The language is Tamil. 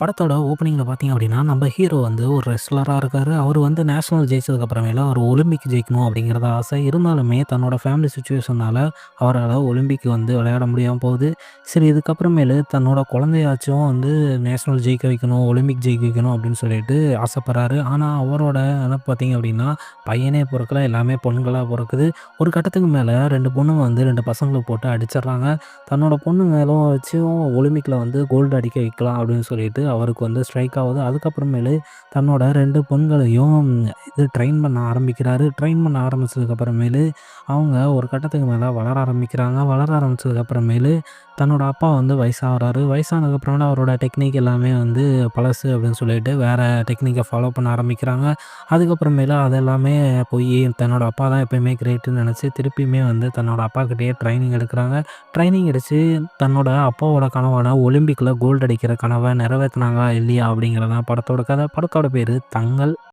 படத்தோட ஓப்பனிங்கில் பார்த்தீங்க அப்படின்னா, நம்ம ஹீரோ வந்து ஒரு ரெஸ்லராக இருக்கார் அவர் வந்து நேஷனல் ஜெயிச்சதுக்கப்புறமேல அவர் ஒலிம்பிக் ஜெயிக்கணும் அப்படிங்கிறது ஆசை. இருந்தாலுமே தன்னோட ஃபேமிலி சுச்சுவேஷனால் அவரால் ஒலிம்பிக் வந்து விளையாட முடியாம போகுது. சரி இதுக்கப்புறமேலு தன்னோட குழந்தையாச்சும் வந்து நேஷனல் ஜெயிக்க வைக்கணும், ஒலிம்பிக் ஜெயிக்க வைக்கணும் அப்படின்னு சொல்லிட்டு ஆசைப்படுறாரு. ஆனால் அவரோட என்ன பார்த்தீங்க அப்படின்னா, பையனே பிறக்கல எல்லாமே பொண்களா பிறக்குது ஒரு கட்டத்துக்கு மேலே ரெண்டு பொண்ணுங்க வந்து ரெண்டு பசங்களை போட்டு அடிச்சிடுறாங்க. தன்னோட பொண்ணுங்களும் வச்சும் ஒலிம்பிக்கில் வந்து கோல்டு அடிக்க வைக்கலாம் அப்படின்னு சொல்லிட்டு அவருக்கு வந்து ஸ்ட்ரைக் ஆகுது. அதுக்கப்புறமேலு தன்னோட ரெண்டு பெண்களையும் இது ட்ரெயின் பண்ண ஆரம்பிக்கிறாரு. ட்ரெயின் பண்ண ஆரம்பித்ததுக்கப்புறமேலு அவங்க ஒரு கட்டத்துக்கு மேலே வளர ஆரம்பிக்கிறாங்க. வளர ஆரம்பித்ததுக்கப்புறமேலு தன்னோட அப்பா வந்து வயசாகிறாரு வயசானதுக்கப்புறமேல அவரோட டெக்னிக் எல்லாமே வந்து பழசு அப்படின்னு சொல்லிட்டு வேறு டெக்னிக்கை ஃபாலோ பண்ண ஆரம்பிக்கிறாங்க. அதுக்கப்புறமேலா அதெல்லாமே போய் தன்னோட அப்பா தான் எப்பயுமே கிரேட்டுன்னு நினச்சி திருப்பியுமே வந்து தன்னோட அப்பாகிட்டயே ட்ரைனிங் எடுக்கிறாங்க ட்ரைனிங் எடுத்து தன்னோட அப்பாவோட கனவான ஒலிம்பிக்கில் கோல்டு அடிக்கிற கனவை நிறைவேற்றினாங்க இல்லையா அப்படிங்கிறதான் படத்தோட கதை. படத்தோட பேர் தங்கல்.